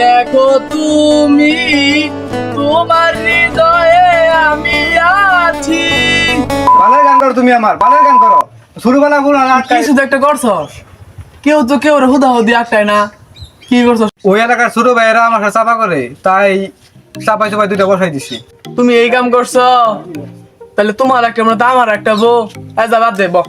দেখো তুমি তোমার হৃদয়ে আমি আছি। ভালোই গান করো তুমি আমার ভালোই গান করো। শুরু বেলা না কি শুধু একটা করছস? কেউ তো কেউ হুদা হুদি আটটায় না। কি করছ ওই এলাকার ছোট ভাইয়েরা আমার সাথে চাপা করে তাই চাপাই চাপাই দুইটা বসাই দিছি। তুমি এই কাম করছ? তাহলে তোমার একটা মানে তো আমার একটা বউ। আজ বাদ দে বক।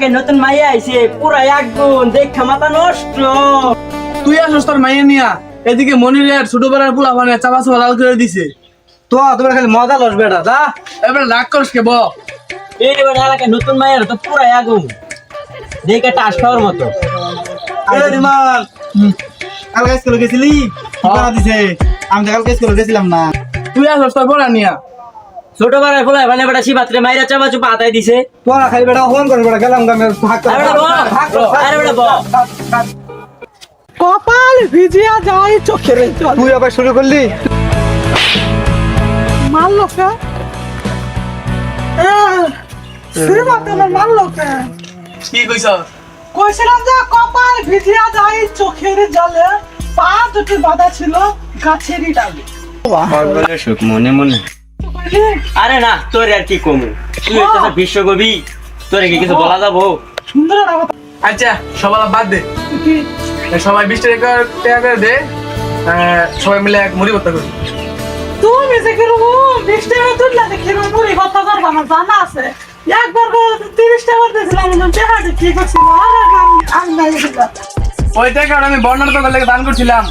এলাকায় নতুন মাইয়া আইছে পুরা এক গুণ দেখা মাথা নষ্ট। তুই আসস তোর মাইয়া নিয়া এদিকে মনিরের ছোট বেড়ার পোলা মানে চাপা চাপা লাল করে দিছে। তো তোমার খালি মজা লস বেটা যা। এবার রাগ করিস কে ব। এই এবার এলাকায় নতুন মাইয়ার তো পুরা আগুন দেখে টাস খাওয়ার মতো। রিমান কালকে স্কুলে গেছিলি। দিছে? আমি তো কালকে স্কুলে গেছিলাম না। তুই আসস তোর বড়া নিয়া। ছোট বেটা শিবাত্রে মাইরা চাপা চুপা হাতাই দিছে। তোরা খালি বেটা ফোন করে বেটা গেলাম গামে ভাগ আরে বেটা আরে বেটা বল। কপাল ভিজিয়া যায় চোখের জল। তুই আবার শুরু করলি? মারলো কে শ্রীমত আমার মারলো কে কি কইছ? কইছিলাম যে কপাল ভিজিয়া যায় চোখের জলে। পা দুটি বাঁধা ছিল গাছেরই ডালে। সুখ মনে মনে? আরে না তোর আর কি কমু? তুই হইতেছ বিশ্বকবি তোরে কি কিছু বলা যাব? সুন্দর আচ্ছা সবাই বাদ দে। সবাই বিশ টাকা টাকা করে দে। সবাই মিলে এক মুড়ি ভর্তা করি। তুমি যে কীরকম বিশ টাকা তুললে যে মুড়ি কথা করব আমার জানা আছে। একবার করে তিরিশ টাকা দিয়েছিলাম টাকাটা কি করছিল আর আমি-। ওই টাকা বর্ণনা তো দান করছিলাম।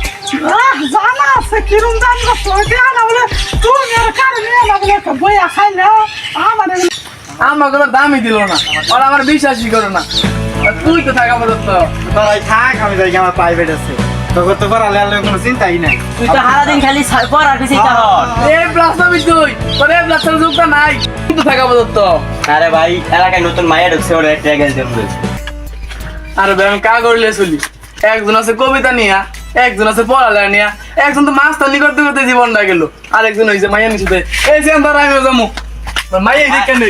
আছে কিরম দাম করছ? দেয়া না বলে তুমি আর কারে নিয়ে না বলে একটা বইয়া খাইলে আমার এগুলো আমাকে তো দামই দিল না। আর আমার বিশ্বাসই করে না। আর তুই তো থাকা পর্যন্ত। তোরাই থাক আমি যাই আমার প্রাইভেট আছে। তোকে তো করা লেয়ালে কোনো চিন্তাই নাই। তুই তো সারাদিন খালি পড়ার পিছিয়ে চাহর এ প্লাস নবি তুই। তোর এ প্লাস যুক্ত নাই। তুই তো থাকা পর্যন্ত। আরে ভাই এলাকায় নতুন মাইয়া ঢুকছে ওরা একটা গেল দেব আর ভাই আমি কা করলে চলি একজন আছে কবিতা নিয়া। একজন আছে পড়ালেখা নিয়া, একজন তো মাছ তালি করতে করতে জীবনটা গেল, আরেকজন হয়েছে মাইয়া নিচে এই যে আমি যাব। মাইয়া কেন?